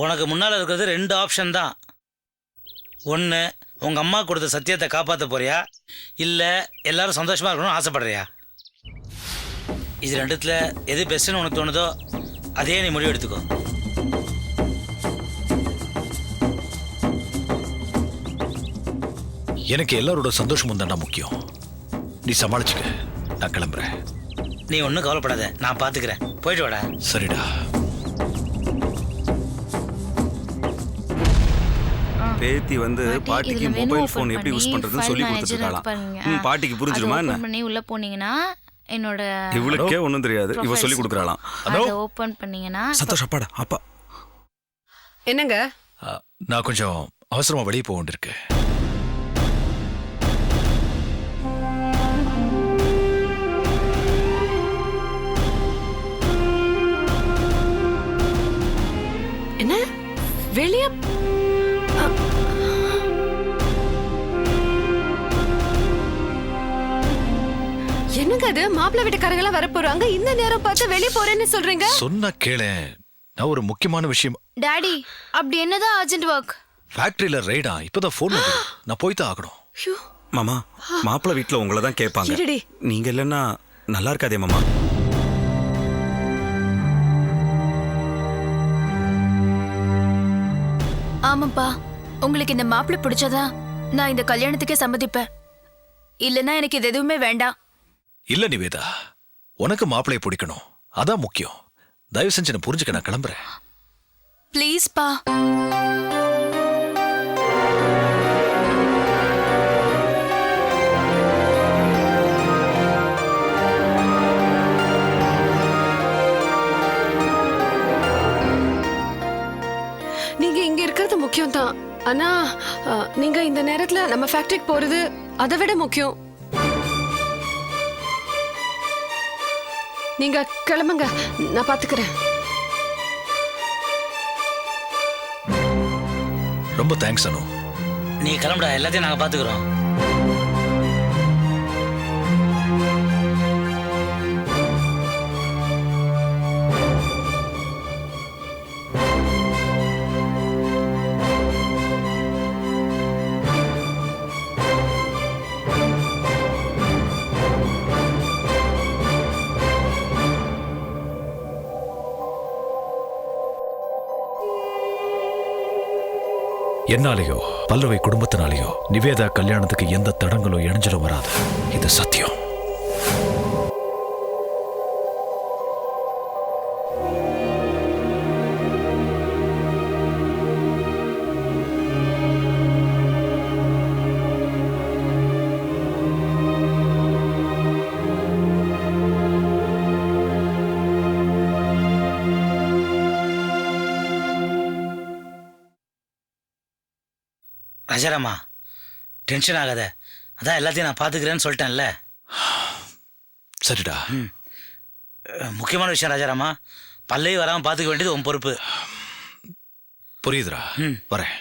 உனக்கு முன்னால் இருக்கிறது ரெண்டு ஆப்ஷன் தான். ஒன்று உங்கள் அம்மா கொடுத்த சத்தியத்தை காப்பாற்ற போறியா? இல்லை எல்லாரும் சந்தோஷமாக இருக்கணும்னு ஆசைப்படுறியா? இது ரெண்டுத்தில் எது பெஸ்ட்டுன்னு உனக்கு தோணுதோ அதே நீ முடிவு எடுத்துக்கோ. எனக்கு எல்லாரோட சந்தோஷமும் தான்டா முக்கியம். நீ சமாளிச்சுக்க. நான் கிளம்புறேன். நீ ஒன்றும் கவலைப்படாத. நான் பார்த்துக்கிறேன் போயிட்டு வாடா. சரிடா. பேத்தி வந்து பாட்டி, பாட்டிக்கு மொபைல் ஃபோன் எப்படி யூஸ் பண்றதுன்னு சொல்லி manager கொடுத்துருக்காளாம் பாருங்க. ம், பாட்டிக்கு புரிஞ்சிருமா என்ன? பண்ணி உள்ள போனீங்கன்னா என்னோட இவளுக்கே ஒண்ணும் தெரியாது. இவ சொல்லி கொடுக்குறாளாம். ஹலோ அதை ஓபன் பண்ணீங்கன்னா சந்தோஷ் அப்பாடா அப்பா. என்னங்க? நான் கொஞ்சம் அவசரமா வெளியே போக வேண்டியிருக்கு. மாப்பிள்ளை வீட்டுக்காரங்க எல்லாம் வர போறாங்க. இந்த நேரம் பார்த்து வெளிய போறேன்னு சொல்றீங்க? சொன்னா கேளேன் நான் ஒரு முக்கியமான விஷயம் டாடி அப்படி என்னதான் அர்ஜென்ட் ஒர்க் ஃபேக்டரியில ரைடா இப்பதான் ஃபோன் நான் போய் தான் ஆகணும். ஐயோ, மாமா மாப்பிள்ளை வீட்ல உங்களை தான் கேட்பாங்க. இருடி. நீங்க இல்லைன்னா நல்லா இருக்காதே மாமா. ஆமாப்பா. உங்களுக்கு இந்த மாப்பிள்ளை பிடிச்சதா? நான் இந்த கல்யாணத்துக்கே சம்மதிப்பேன். இல்லனா எனக்கு இது எதுவுமே வேண்டாம். இல்ல நிவேதா உனக்கு மாப்பிள்ளைய பிடிக்கணும். அதான் முக்கியம். தயவு செஞ்சு நான் புரிஞ்சுக்க நான் கிளம்புறேன். ப்ளீஸ் பா. நீங்க இங்க இருக்கிறது முக்கியம் தான் ஆனா அ, நீங்க இந்த நேரத்துல நம்ம ஃபேக்டரிக்கு போறது அதை விட முக்கியம். நீங்க கிளம்புங்க. நான் பாத்துக்கிறேன். ரொம்ப தேங்க்ஸ் அனு. நீ கிளம்புடா. எல்லாத்தையும் நாங்கள் பார்த்துக்குறோம் என்னாலேயோ பல்லவை குடும்பத்தினாலேயோ நிவேதா கல்யாணத்துக்கு எந்த தடங்களும் இணைஞ்சிடும் வராது. இது சத்தியம். ரஜாராமா டென்ஷன் ஆகாத. அதான் எல்லாத்தையும் நான் பார்த்துக்கிறேன்னு சொல்லிட்டேன்ல. சரிடா. அஹ், முக்கியமான விஷயம் ராஜாராமா பல்லையும் வராமல் பார்த்துக்க வேண்டியது உன் பொறுப்பு. புரியுதுடா. ம். வரேன்.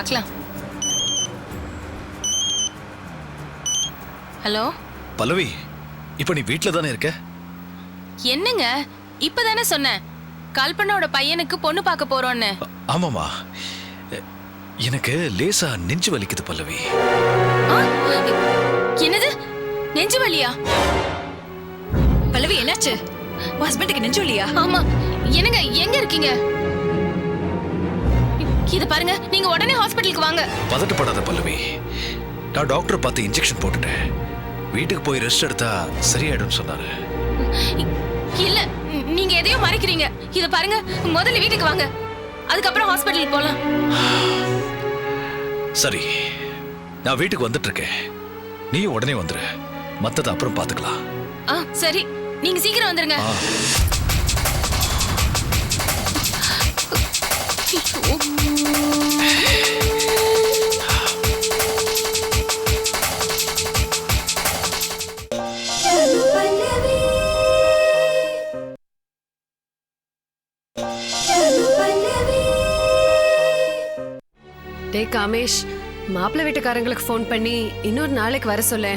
பார்க்கலாம். ஹலோ? பல்லவி இப்ப நீ வீட்ல தானே இருக்க? என்னங்க? இப்பதானே சொன்னேன். கல்பனாவோட பையனுக்கு பொண்ணு பார்க்க போறோம்னு ஆமாமா எனக்கு லேசா நெஞ்சு வலிக்குது பல்லவி. ஆ? என்னது? நெஞ்சு வலியா? பல்லவி என்னாச்சு? ஹஸ்பண்டுக்கு நெஞ்சு இல்லையா ஆமா. என்னங்க எங்க இருக்கீங்க? இது பாருங்க நீங்க உடனே ஹாஸ்பிட்டலுக்கு வாங்க. பதட்டப்படாத பல்லவி. நான் டாக்டர் பார்த்து இன்ஜெக்ஷன் போட்டுட்டேன். வீட்டுக்கு போய் ரெஸ்ட் எடுத்தா சரியாயிடும் சொன்னாரு. இல்ல ந- நீங்க எதையோ மறைக்கிறீங்க. இத பாருங்க முதல்ல வீட்டுக்கு வாங்க. அதுக்கப்புறம் ஹாஸ்பிட்டலுக்கு போலாம். சரி நான் வீட்டுக்கு வந்துட்டு இருக்கேன் நீயும் உடனே வந்துரு. மத்தத அப்புறம் பாத்துக்கலாம். ஆ சரி. நீங்க சீக்கிரம் வந்துருங்க. ஆ. டேய் காமேஷ் மாப்பிள்ளை வீட்டுக்காரங்களுக்கு ஃபோன் பண்ணி இன்னொரு நாளைக்கு வர சொல்ல.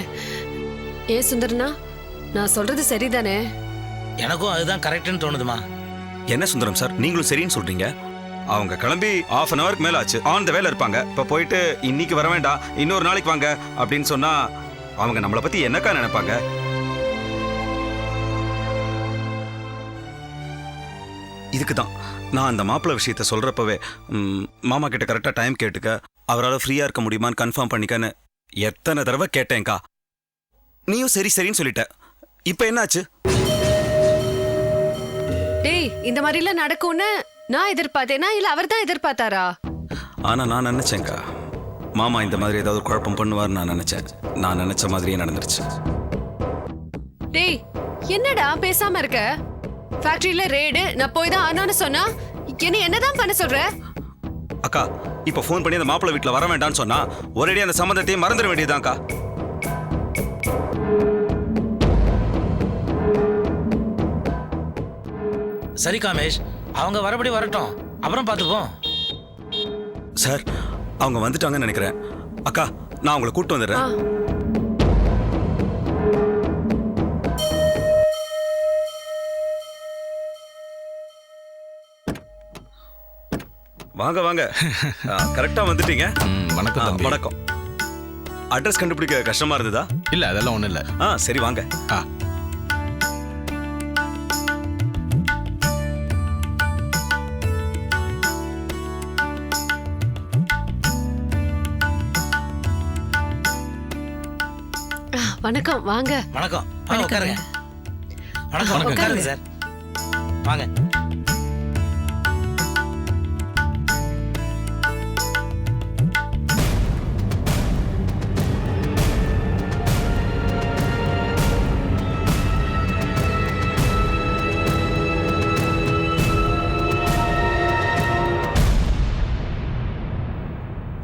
ஏன் சுந்தரனா நான் சொல்றது சரிதானே? எனக்கும் அதுதான் கரெக்டுன்னு தோணுதுமா. என்ன சுந்தரம் சார் நீங்களும் சரின்னு சொல்றீங்க? அவங்க கிளம்பி ஆஃப் அன் ஹவருக்கு மேல ஆச்சு. ஆன் த வேலை இருப்பாங்க. இப்ப போயிட்டு இன்னைக்கு வர வேண்டாம் இன்னொரு நாளைக்கு வாங்க அப்படின்னு சொன்னா அவங்க நம்மளை பத்தி என்னக்கா நினைப்பாங்க? இதுக்கு தான் நான் அந்த மாப்பிள்ளை விஷயத்த சொல்றப்பவே ம், மாமா கிட்ட கரெக்டாக டைம் கேட்டுக்க அவரால் ஃப்ரீயா இருக்க முடியுமான்னு கன்ஃபார்ம் பண்ணிக்கன்னு எத்தனை தடவை கேட்டேன்க்கா. நீயும் சரி சரின்னு சொல்லிட்ட. இப்போ என்னாச்சு? டேய் இந்த மாதிரிலாம் நடக்கும்னு நான் எதிர்பார்த்தேனா இல்ல அவர் தான் எதிர்பார்த்தாரா ஆனா நான் நினைச்சேன்க்கா. மாமா இந்த மாதிரி ஏதாவது குழப்பம் பண்ணுவார்னு நான் நினைச்சேன். நான் நினைச்ச மாதிரியே நடந்துருச்சு. டேய் என்னடா பேசாம இருக்க? ஃபேக்டரியில ரேடு நான் போய் தான் ஆனான்னு சொன்னா என்ன என்னதான் பண்ண சொல்ற? அக்கா இப்போ ஃபோன் பண்ணி அந்த மாப்பிள்ளை வீட்டில் வர வேண்டாம்னு சொன்னா ஒரேடி அந்த சம்மந்தத்தையும் மறந்துட வேண்டியதுதான்க்கா சரி காமேஷ் அவங்க வரபடி வரட்டும். அப்புறம் பார்த்துப்போம். சார் அவங்க வந்துட்டாங்கன்னு நினைக்கிறேன். அக்கா நான் உங்களை கூட்டு வந்துடுறேன். வாங்க வாங்க. கரெக்டா வந்துட்டீங்க. வணக்கம் தம்பி. வணக்கம். அட்ரஸ் கண்டுபிடிக்க கஷ்டமா இருந்ததா? இல்ல அதெல்லாம் ஒண்ணும் இல்ல. ஆ சரி வாங்க. ஆ. வணக்கம். வாங்க. வணக்கம். வாங்க உட்காருங்க. வணக்கம் வணக்கம். உட்காருங்க சார். வாங்க.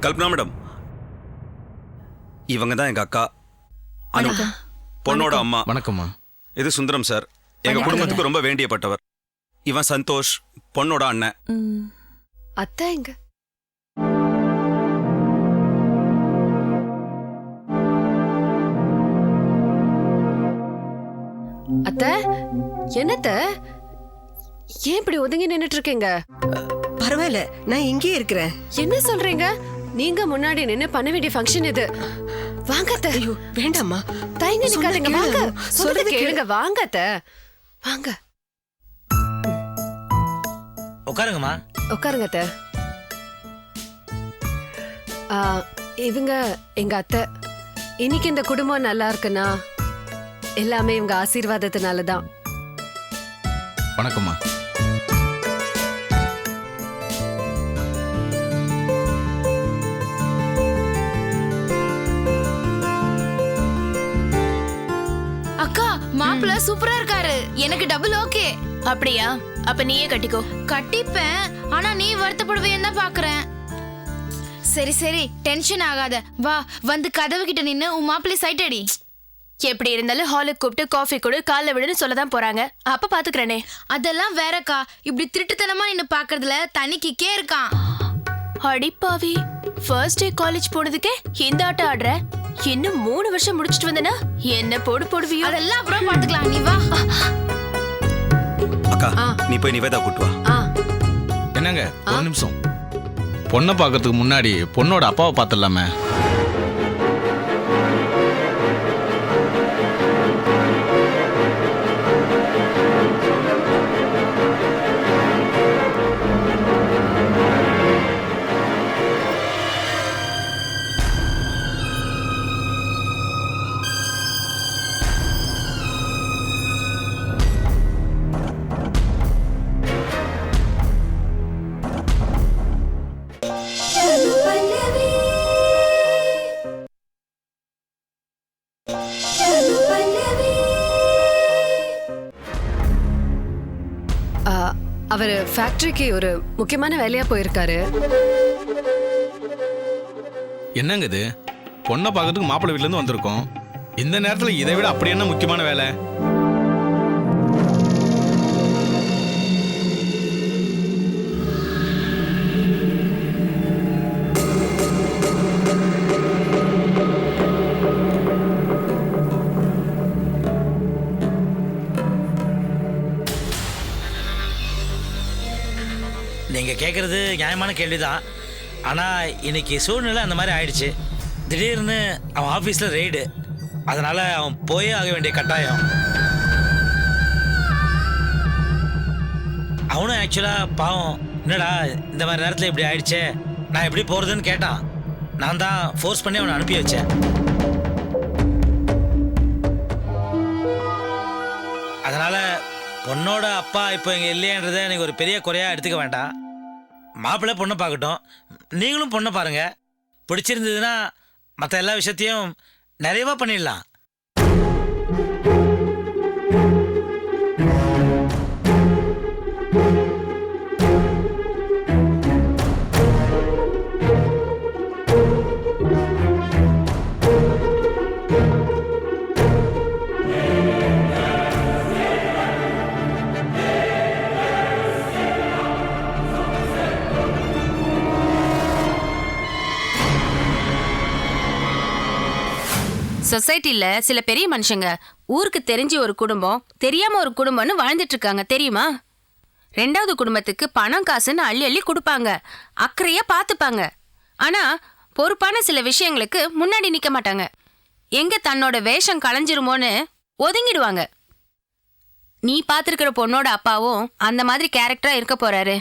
கல்பனா மேடம். இவங்க தான் எங்க அக்கா. அனு பொண்ணோட அம்மா. வணக்கம்மா. இது சுந்தரம் சார். எங்க குடும்பத்துக்கு ரொம்ப வேண்டியப்பட்டவர். இவன் சந்தோஷ் பொண்ணோட அண்ணன். அத்தை எங்க? அத்தை என்னத்த? ஏன் இப்படி ஒதுங்கி நின்னுட்டு இருக்கீங்க? பரவாயில்ல நான் இங்கே இருக்கிறேன். என்ன சொல்றீங்க? நீங்க முன்னாடி நின்னு பண்ண வேண்டிய ஃபங்க்ஷன் இது வாங்க அத்தை. ஐயோ வேண்டாம்மா. தயங்க நிக்காதீங்க. வாங்க. சொல்றது சொல்றது கேளுங்க. வாங்க அத்தை. வாங்க. உட்காருங்கம்மா. உட்காருங்க அத்தை. ஆ, இவங்க எங்க அத்தை. இன்னைக்கு இந்த குடும்பம் நல்லா இருக்குன்னா எல்லாமே இவங்க ஆசீர்வாதத்தினால தான் வணக்கம்மா. மாப்பிள்ள சூப்பரா இருக்காரு. எனக்கு டபுள் ஓகே அப்படியா? அப்ப நீயே கட்டிக்கோ. கட்டிப்பேன். ஆனா நீ வருத்தப்படுவேன்னு தான் பாக்குறேன். சரி சரி. டென்ஷன் ஆகாத. வா வந்து கதவு கிட்ட நின்னு உன் மாப்பிள்ளை சைட் அடி எப்படி இருந்தாலும் ஹாலுக்கு கூப்பிட்டு காஃபி கொடு காலைல விடுன்னு சொல்ல தான் போறாங்க. அப்ப பாத்துக்கிறேனே. அதெல்லாம் வேறக்கா. இப்படி திருட்டுத்தனமா நின்னு பாக்குறதுல தனி கிக்கே இருக்கான். அடிப்பாவி ஃபர்ஸ்ட் டே காலேஜ் போனதுக்கே இந்த ஆட்டம் ஆடுற? இன்னும் மூணு வருஷம் முடிச்சிட்டு வந்தனா? என்ன போடு போடுவியோ? அதெல்லாம் அப்புறம் பாத்துக்கலாம் நீ வா. அக்கா. நீ போய் நிவேதா கூட்டு வா. ஆ. என்னங்க ஒரு நிமிஷம். பொண்ணை பார்க்கறதுக்கு முன்னாடி பொண்ணோட அப்பாவை பார்த்துடலாமே. அவர் ஃபேக்டரிக்கு ஒரு முக்கியமான வேலையா போயிருக்காரு. என்னங்க இது? பொண்ணை பார்க்கறதுக்கு மாப்பிள்ளை வீட்டிலேருந்து வந்திருக்கோம். இந்த நேரத்தில் இதை விட அப்படி என்ன முக்கியமான வேலை? நீங்கள் கேட்குறது நியாயமான கேள்வி தான் ஆனால் இன்னைக்கு சூழ்நிலை அந்த மாதிரி ஆயிடுச்சு. திடீர்னு அவன் ஆஃபீஸில் ரெய்டு அதனால் அவன் போயே ஆக வேண்டிய கட்டாயம். அவனும் ஆக்சுவலாக பாவம். என்னடா இந்த மாதிரி நேரத்தில் இப்படி ஆயிடுச்சே? நான் எப்படி போகிறதுன்னு கேட்டான். நான் தான் ஃபோர்ஸ் பண்ணி அவனை அனுப்பி வச்சேன். அதனால் பொண்ணோட அப்பா இப்போ இங்கே இல்லையன்றதை நீங்கள் ஒரு பெரிய குறையாக எடுத்துக்க வேண்டாம். மாப்பிள்ளை பொண்ணை பார்க்கட்டும். நீங்களும் பொண்ணை பாருங்கள் பிடிச்சிருந்ததுன்னா மற்ற எல்லா விஷயத்தையும் நிறையவா பண்ணிடலாம். சொசைட்டில சில பெரிய மனுஷங்க ஊருக்கு தெரிஞ்ச ஒரு குடும்பம் தெரியாம ஒரு குடும்பம்னு வாழ்ந்துட்டு இருக்காங்க. தெரியுமா? ரெண்டாவது குடும்பத்துக்கு பணம் காசுன்னு அள்ளி அள்ளி கொடுப்பாங்க. அக்கறையா பார்த்துப்பாங்க ஆனா பொறுப்பான சில விஷயங்களுக்கு முன்னாடி நிக்க மாட்டாங்க. எங்க தன்னோட வேஷம் களைஞ்சிருமோன்னு ஒதுங்கிடுவாங்க. நீ பார்த்துருக்கிற பொண்ணோட அப்பாவும் அந்த மாதிரி கேரக்டரா இருக்க போறாரு.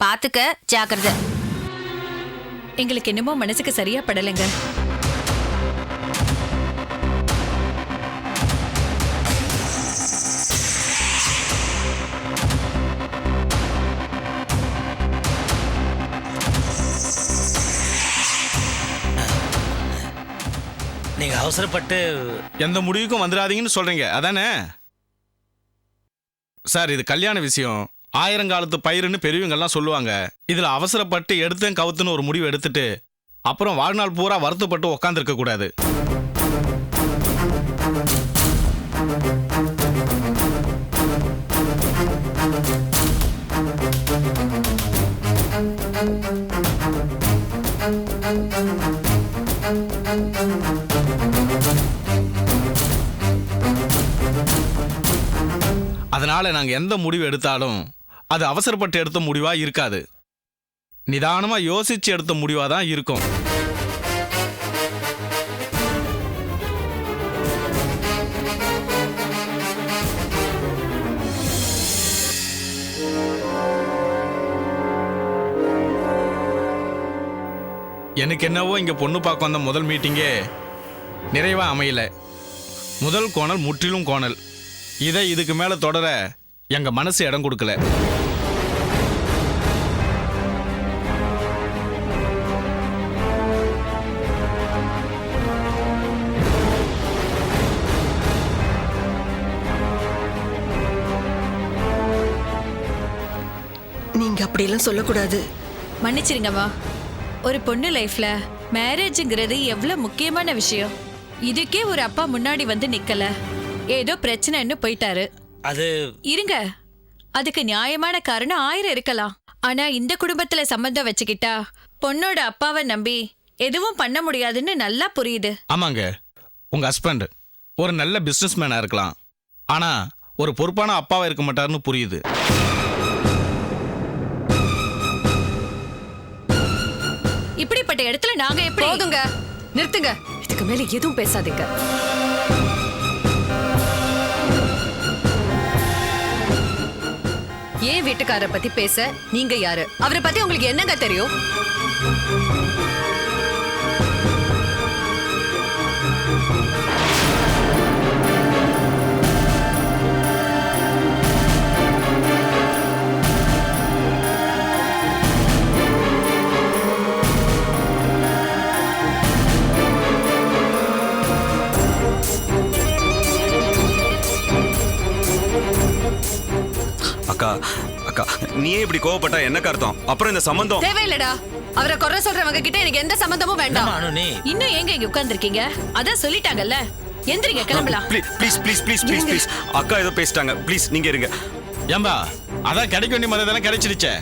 பார்த்துக்க ஜாக்கிரதை. எங்களுக்கு என்னமோ மனசுக்கு சரியா படலைங்க. அவசரப்பட்டு எந்த முடிவுக்கும் வந்துடாதீங்கன்னு சொல்றீங்க. அதானே? சார் இது கல்யாண விஷயம். ஆயிரங்காலத்து பயிருன்னு பெரியவங்கெல்லாம் சொல்லுவாங்க. இதுல அவசரப்பட்டு எடுத்தேன் கவுத்துன்னு ஒரு முடிவு எடுத்துட்டு அப்புறம் வாழ்நாள் பூரா வருத்தப்பட்டு உக்காந்துருக்க கூடாது அதனால நாங்க எந்த முடிவு எடுத்தாலும் அது அவசரப்பட்டு எடுத்த முடிவா இருக்காது. நிதானமா யோசிச்சு எடுத்த முடிவாக தான் இருக்கும். எனக்கு என்னவோ இங்க பொண்ணு பார்க்க வந்த முதல் மீட்டிங்கே நிறைவா அமையல. முதல் கோணல் முற்றிலும் கோணல். இதை இதுக்கு மேல தொடர எங்க மனசு இடம் கொடுக்கல. நீங்க அப்படியெல்லாம் சொல்லக்கூடாது. மன்னிச்சிருங்கம்மா. ஒரு பொண்ணு லைஃப்ல மேரேஜ்ங்கிறது எவ்வளவு முக்கியமான விஷயம். இதுக்கே ஒரு அப்பா முன்னாடி வந்து நிக்கல. ஏதோ பிரச்சனைன்னு போயிட்டாரு. அது இருங்க. அதுக்கு நியாயமான காரணம் ஆயிரம் இருக்கலாம். ஆனா இந்த குடும்பத்துல சம்மந்தம் வச்சுக்கிட்டா பொண்ணோட அப்பாவை நம்பி எதுவும் பண்ண முடியாதுன்னு நல்லா புரியுது. ஆமாங்க. உங்க ஹஸ்பண்ட் ஒரு நல்ல பிசினஸ் மேனா இருக்கலாம். ஆனா ஒரு பொறுப்பான அப்பாவா இருக்க மாட்டாருன்னு புரியுது. இப்படிப்பட்ட இடத்துல நாங்க எப்படி? போதுங்க நிறுத்துங்க. இதுக்கு மேல எதுவும் பேசாதீங்க. ஏன் வீட்டுக்காரரை பத்தி பேச? நீங்க யாரு? அவரை பத்தி உங்களுக்கு என்னங்க தெரியும்? நீயே இப்படி கோவப்பட்டா என்னக்கா அர்த்தம் அப்புறம் இந்த சம்பந்தம்? தேவையில்லடா. அவரை குறை சொல்றவங்க கிட்ட எனக்கு எந்த சம்பந்தமும் வேண்டாம். என்னம்மா அனு நீ? இன்னும் எங்க இங்க உட்கார்ந்திருக்கீங்க? அதான் சொல்லிட்டாங்கல்ல. எந்திரிங்க கிளம்பலாம். Please please please please please please. அக்கா ஏதோ பேசிட்டாங்க. ப்ளீஸ் நீங்க இருங்க. ஏம்பா அதான் கிடைக்க வேண்டிய மரியாதை கிடைச்சிருச்சே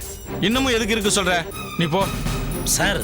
இன்னமும் எதுக்கு இருக்கு சொல்ற? நீ போ. சார்